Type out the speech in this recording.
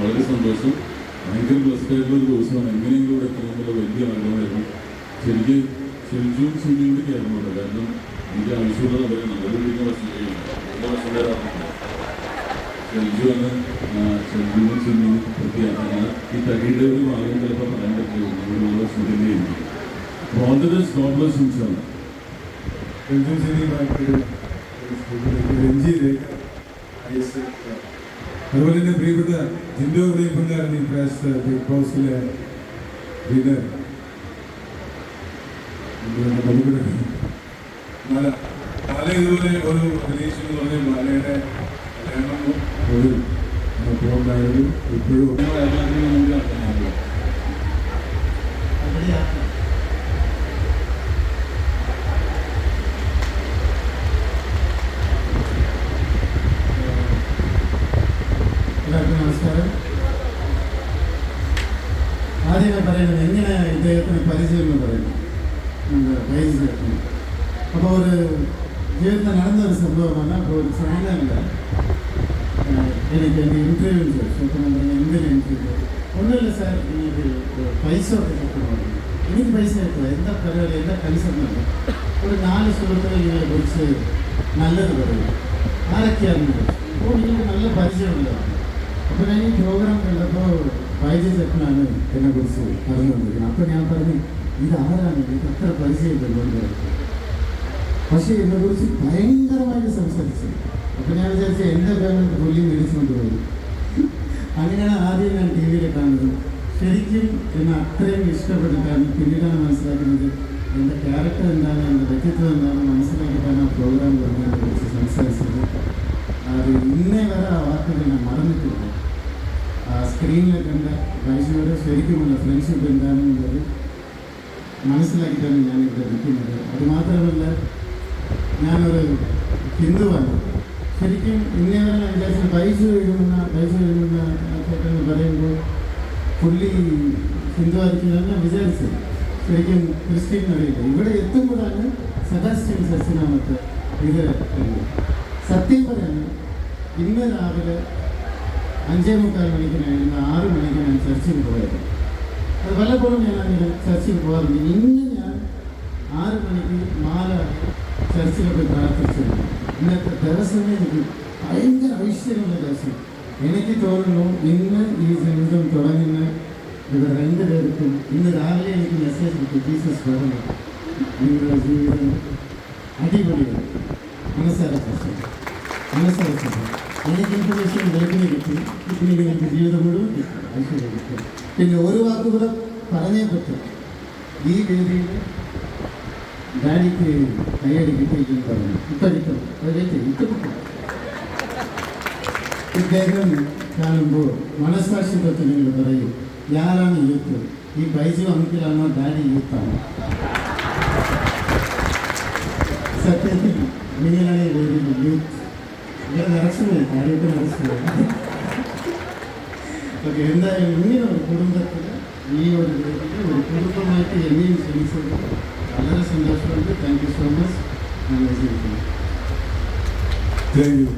വളരെ സന്തോഷം. ഭയങ്കര ബ്ലസ്ഡ് ആയിട്ടുള്ള ഒരു ദിവസമാണ്. എങ്ങനെയെങ്കിലും ഇവിടെ എത്തണമെന്നുള്ള വലിയ ആഗ്രഹമായിരുന്നു. ശരിക്ക് ഷെൽജുവും സുനിയുടെ ആയിരുന്നു കേട്ടോ കാരണം എനിക്ക് ആവശ്യമുള്ളത് അവരെ നല്ലത് വിളിക്കുന്ന ഭക്ഷണം ഷെൽജു ആണ് ഷെൽജുവും സുനിയും വൃത്തിയാക്കാൻ ഈ തടിയുടെ ഒരു ഭാഗം ചിലപ്പോൾ പറയാൻ പറ്റില്ല. All the best God bless ഇൻഷാല്ല അതുപോലെ തന്നെ പ്രിയപ്പെട്ട ജിൻഡോ പ്രിയപ്പെട്ടാണ് ഈ പ്രാവശ്യത്തെ ബിഗ് ബോസിലെ വിനർ മാല മാല ഇതുപോലെ ഒരു അഭിനയിച്ചു എന്ന് പറഞ്ഞ മാലയുടെ കല്യാണം ഒരു പോകുന്നതായാലും ഇപ്പോഴും എല്ലാവർക്കും നമസ്കാരം ആദ്യമേ പറയുന്നത് എങ്ങനെ ഇദ്ദേഹത്തിന് പരിചയം എന്ന് പറയുന്നു നമ്മുടെ വൈസ് ചേട്ടന് അപ്പോൾ ഒരു ജീവിതത്തിൽ നടന്ന ഒരു സംഭവമാണ് അപ്പോൾ ഒരു ചാനലിൽ എനിക്ക് എൻ്റെ ഇൻ്റർവ്യൂ ചോദിച്ചു അപ്പോൾ ഞാൻ പറഞ്ഞു എന്തിനാ ഇൻ്റർവ്യൂ ഒന്നുമില്ല സാർ എനിക്ക് പൈസ ഒക്കെ കിട്ടണം എനിക്ക് പൈസ കിട്ടുക എന്താ പരിപാടി എന്താ പൈസ എന്നല്ല ഒരു നാല് സുഹൃത്തുക്കൾ നിങ്ങളെ കുറിച്ച് നല്ലത് പറയും ആരൊക്കെയാണെന്ന് ചോദിച്ചു അപ്പോൾ നിങ്ങൾക്ക് നല്ല പരിചയമുള്ളതാണ് അപ്പോൾ ഞാൻ ഈ പ്രോഗ്രാം കണ്ടപ്പോൾ വൈദ്യ ചെക്കനാണ് എന്നെ കുറിച്ച് അറിഞ്ഞുകൊണ്ടിരിക്കുന്നത് അപ്പോൾ ഞാൻ പറഞ്ഞു ഇത് ആരാണ് ഇത്? അത്ര പരിചയമില്ലുണ്ട് പക്ഷേ എന്നെ കുറിച്ച് ഭയങ്കരമായിട്ട് സംസാരിച്ചു. അപ്പോൾ ഞാൻ വിചാരിച്ചു എന്റെ പേരെന്ന് പുള്ളി മേടിച്ചുകൊണ്ട് പോയി അങ്ങനെയാണ് ആദ്യം ഞാൻ ടി വിയിൽ കാണുന്നത് ശരിക്കും എന്നെ അത്രയും ഇഷ്ടപ്പെട്ടിട്ടാണ് പിന്നീടാണ് മനസ്സിലാക്കുന്നത് എന്റെ ക്യാരക്ടർ എന്താണ് എന്റെ വ്യക്തിത്വം എന്താണ് മനസ്സിലാക്കിയിട്ടാണ് ആ പ്രോഗ്രാം പറഞ്ഞതിനെ കുറിച്ച് സംസാരിച്ചത്. അത് ഇന്നേ വരെ സ്ക്രീനിൽ കണ്ട വൈഷ്ണവരുടെ ശരിക്കുമുള്ള ഫ്രണ്ട്ഷിപ്പ് എന്താണെന്നുള്ളത് മനസ്സിലാക്കിയിട്ടാണ് ഞാൻ ഇവിടെ നിൽക്കുന്നത് അത് മാത്രമല്ല ഞാനൊരു ഹിന്ദുവാണ് ശരിക്കും ഇന്നേ വരെ ഞാൻ വിചാരിച്ച ബൈജു എഴുതുന്ന ബൈജു എഴുതുന്ന ചേട്ടൻ പറയുമ്പോൾ പുള്ളി ഹിന്ദു ആയിരിക്കും ഞാൻ വിചാരിച്ചത് ശരിക്കും ക്രിസ്ത്യൻ അറിയില്ല ഇവിടെ എത്തുമ്പോഴാണ് സെബാസ്റ്റ്യൻ സച്ചിനാമത്തെ ഇത് കണ്ടത്. സത്യം പറയാൻ ഇന്ന് രാവിലെ அஞ்சே முக்கால் மணிக்கு நான் எழுந்தேன் ஆறு மணிக்கு நான் சர்ச்சுக்கு போயிருக்கேன் அது வல்லபுரம் நான் சர்ச்சுக்கு போகிறது இன்னும் ஞான் ஆறு மணிக்கு மாலை சர்ச்சில் போய் பிரார்த்திச்சிருக்கேன் இன்னத்தை திவசமே எனக்கு பயங்கர ஐஸ்வர்யமுள்ள திவசம் எனக்கு தோணணும் இன்னும் ஈ சங்கீதம் தொடங்கின இவர் ரெண்டு பேருக்கும் இந்த ராவிலே எனக்கு மெசேஜ் இருக்கு ஜீசஸ் வரணும் எங்களோட ஜீவிதம் அடிபடிகள் மனசார கஷ்டம் மனசார கஷ்டம் വെളുപ്പിന് കിട്ടി പിന്നെ നിങ്ങൾക്ക് ജീവിതം മുഴുവൻ കിട്ടി ഐശ്വര്യം കിട്ടും പിന്നെ ഒരു വാക്ക് കൂടെ പറഞ്ഞേ പറ്റും ഈ വേദിയിൽ ഡാഡിക്ക് കൈയടി കിട്ടിയിരിക്കുന്നു പറഞ്ഞു ഇപ്പഴിക്കണം അതൊക്കെ ഇഷ്ടപ്പെട്ടു ഇദ്ദേഹം കാണുമ്പോൾ മനസ്സാക്ഷി തൊട്ട് നിങ്ങൾ പറയും യാരാണ് യൂത്ത് ഈ ബൈജു അങ്കിളാണോ ഡാഡി യൂത്താണോ സത്യത്തിൽ നിങ്ങളാണ് ഈ വേദിയിൽ യൂത്ത് ஏழு அரசு நிறைய பேர் அரசு ஓகே இருந்தாலுமே ஒரு குடும்பத்தில் நீ ஒரு ஒரு குடும்பமாயிட்டு என்னையும் சொல்லி சொல்கிறது வளர சந்தோஷம் வந்து தேங்க்யூ ஸோ மச் நான் வச்சுருக்கேன் தேங்க்யூ